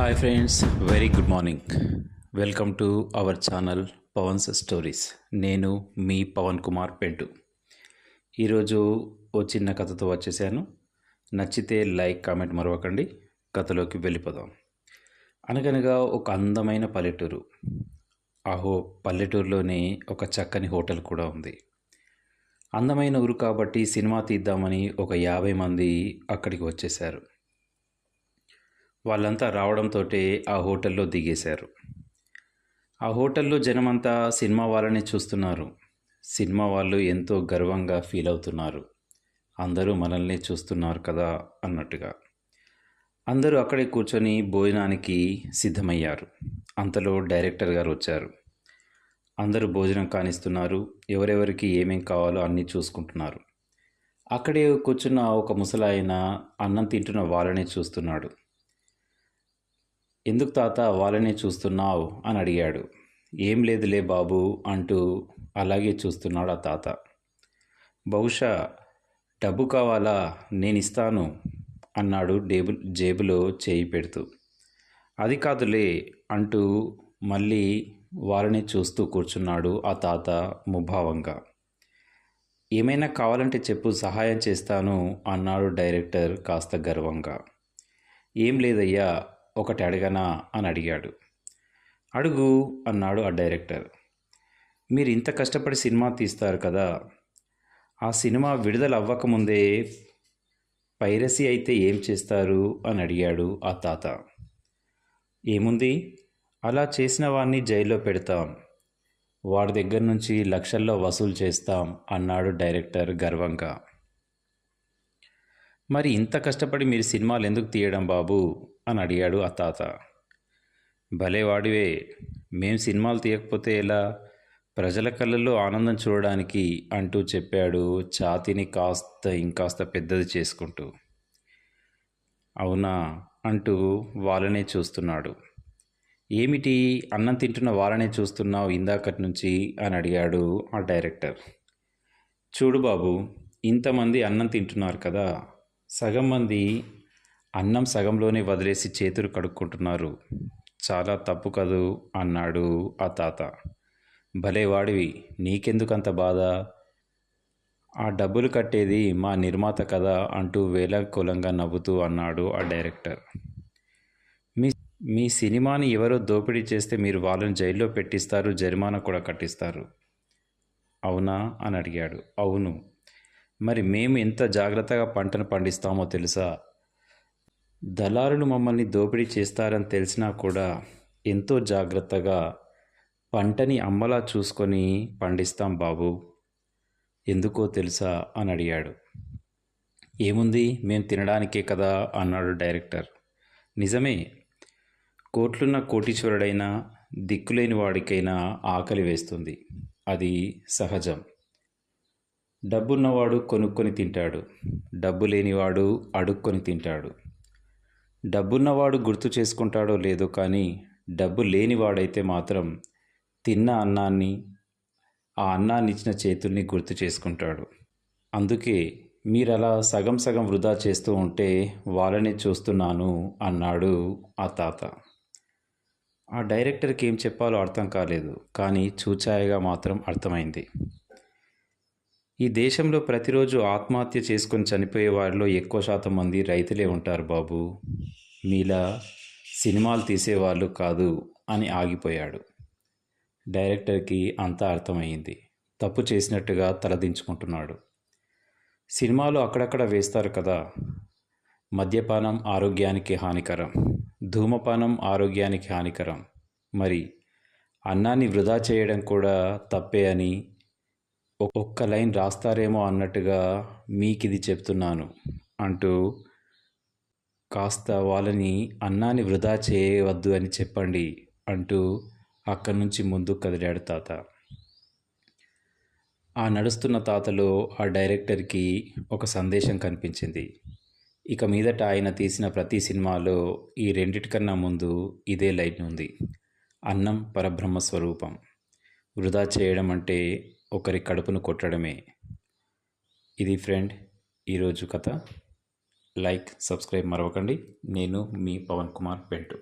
Hi friends very good morning welcome to our channel Pavan's stories నేను మీ పవన్ కుమార్ పెంటు. ఈరోజు ఓ చిన్న కథతో వచ్చేసాను. నచ్చితే లైక్ కామెంట్ మరవకండి. కథలోకి వెళ్ళిపోదాం. అనగనగా ఒక అందమైన పల్లెటూరు. ఆహో పల్లెటూరులోనే ఒక చక్కని హోటల్ కూడా ఉంది. అందమైన ఊరు కాబట్టి సినిమా తీద్దామని ఒక యాభై మంది అక్కడికి వచ్చేశారు. వాళ్ళంతా రావడంతో ఆ హోటల్లో దిగేశారు. ఆ హోటల్లో జనమంతా సినిమా వాళ్ళని చూస్తున్నారు. సినిమా వాళ్ళు ఎంతో గర్వంగా ఫీల్ అవుతున్నారు. అందరూ మనల్ని చూస్తున్నారు కదా అన్నట్టుగా. అందరూ అక్కడే కూర్చొని భోజనానికి సిద్ధమయ్యారు. అంతలో డైరెక్టర్ గారు వచ్చారు. అందరూ భోజనం కానిస్తున్నారు. ఎవరెవరికి ఏమేం కావాలో అన్నీ చూసుకుంటున్నారు. అక్కడే కూర్చున్న ఒక ముసలాయన అన్నం తింటున్న వాళ్ళనే చూస్తున్నాడు. ఎందుకు తాత వాళ్ళనే చూస్తున్నావు? అని అడిగాడు. ఏం లేదులే బాబు అంటూ అలాగే చూస్తున్నాడు ఆ తాత. బహుశా డబ్బు కావాలా? నేను ఇస్తాను అన్నాడు డేబుల్ జేబులో చేయి పెడుతూ. అది కాదులే అంటూ మళ్ళీ వాళ్ళని చూస్తూ కూర్చున్నాడు ఆ తాత ముభావంగా. ఏమైనా కావాలంటే చెప్పు సహాయం చేస్తాను అన్నాడు డైరెక్టర్ కాస్త గర్వంగా. ఏం లేదయ్యా ఒకటి అడగనా అని అడిగాడు. అడుగు అన్నాడు ఆ డైరెక్టర్. మీరు ఇంత కష్టపడి సినిమా తీస్తారు కదా ఆ సినిమా విడుదల అవ్వకముందే పైరసీ అయితే ఏం చేస్తారు అని అడిగాడు ఆ తాత. ఏముంది? అలా చేసిన వాడిని జైల్లో పెడతాం వాడి దగ్గర నుంచి లక్షల్లో వసూలు చేస్తాం అన్నాడు డైరెక్టర్ గర్వంగా. మరి ఇంత కష్టపడి మీరు సినిమాలు ఎందుకు తీయడం బాబు? అని అడిగాడు ఆ తాత. భలే వాడివే మేం సినిమాలు తీయకపోతే ఎలా? ప్రజల కళ్ళల్లో ఆనందం చూడడానికి అంటూ చెప్పాడు ఛాతీని కాస్త ఇంకాస్త పెద్దది చేసుకుంటూ. అవునా? అంటూ వాళ్ళనే చూస్తున్నాడు. ఏమిటి అన్నం తింటున్న వాళ్ళనే చూస్తున్నావు ఇందాకటి నుంచి? అని అడిగాడు ఆ డైరెక్టర్. చూడు బాబు ఇంతమంది అన్నం తింటున్నారు కదా సగం మంది అన్నం సగంలోనే వదిలేసి చేతులు కడుక్కుంటున్నారు. చాలా తప్పు కదూ అన్నాడు ఆ తాత. భలే వాడివి నీకెందుకంత బాధ? ఆ డబ్బులు కట్టేది మా నిర్మాత కదా అంటూ వేలకులంగా నవ్వుతూ అన్నాడు ఆ డైరెక్టర్. మీ మీ సినిమాని ఎవరో దోపిడీ చేస్తే మీరు వాళ్ళని జైల్లో పెట్టిస్తారు జరిమానా కూడా కట్టిస్తారు. అవునా? అని అడిగాడు. అవును. మరి మేము ఎంత జాగ్రత్తగా పంటను పండిస్తామో తెలుసా? దళారులు మమ్మల్ని దోపిడీ చేస్తారని తెలిసినా కూడా ఎంతో జాగ్రత్తగా పంటని అమ్మలా చూసుకొని పండిస్తాం బాబు. ఎందుకో తెలుసా అని అడిగాడు. ఏముంది? మేము తినడానికే కదా అన్నాడు డైరెక్టర్. నిజమే. కోట్లున్న కోటీశ్వరుడైనా దిక్కులేని వాడికైనా ఆకలి వేస్తుంది. అది సహజం. డబ్బున్నవాడు కొనుక్కొని తింటాడు. డబ్బు లేనివాడు అడుక్కొని తింటాడు. డబ్బున్నవాడు గుర్తు చేసుకుంటాడో లేదో కానీ డబ్బు లేనివాడైతే మాత్రం తిన్న అన్నాన్ని ఆ అన్నాన్ని ఇచ్చిన చేతుల్ని గుర్తు చేసుకుంటాడు. అందుకే మీరు అలా సగం సగం వృధా చేస్తూ ఉంటే వాళ్ళనే చూస్తున్నాను అన్నాడు ఆ తాత. ఆ డైరెక్టర్కి ఏం చెప్పాలో అర్థం కాలేదు కానీ చూచాయగా మాత్రం అర్థమైంది. ఈ దేశంలో ప్రతిరోజు ఆత్మహత్య చేసుకొని చనిపోయే వారిలో ఎక్కువ శాతం మంది రైతులే ఉంటారు బాబు. మీలా సినిమాలు తీసేవాళ్ళు కాదు అని ఆగిపోయాడు. డైరెక్టర్కి అంతా అర్థమైంది తప్పు చేసినట్టుగా తలదించుకుంటున్నాడు. సినిమాలు అక్కడక్కడ వేస్తారు కదా. మద్యపానం ఆరోగ్యానికి హానికరం. ధూమపానం ఆరోగ్యానికి హానికరం. మరి అన్నాన్ని వృధా చేయడం కూడా తప్పే అని ఒక్క లైన్ రాస్తారేమో అన్నట్టుగా మీకు ఇది చెప్తున్నాను అంటూ కాస్త వాళ్ళని అన్నాన్ని వృధా చేయవద్దు అని చెప్పండి అంటూ అక్కడి నుంచి ముందు కదిలాడు తాత. ఆ నడుస్తున్న తాతలో ఆ డైరెక్టర్కి ఒక సందేశం కనిపించింది. ఇక మీదట ఆయన తీసిన ప్రతి సినిమాలో ఈ రెండిటికన్నా ముందు ఇదే లైన్ ఉంది. అన్నం పరబ్రహ్మ స్వరూపం. వృధా చేయడం అంటే ఒకరి కడుపును కొట్టడమే. ఇది ఫ్రెండ్ ఈరోజు కథ. లైక్ సబ్స్క్రైబ్ మరవకండి. నేను మీ పవన్ కుమార్ పెంటు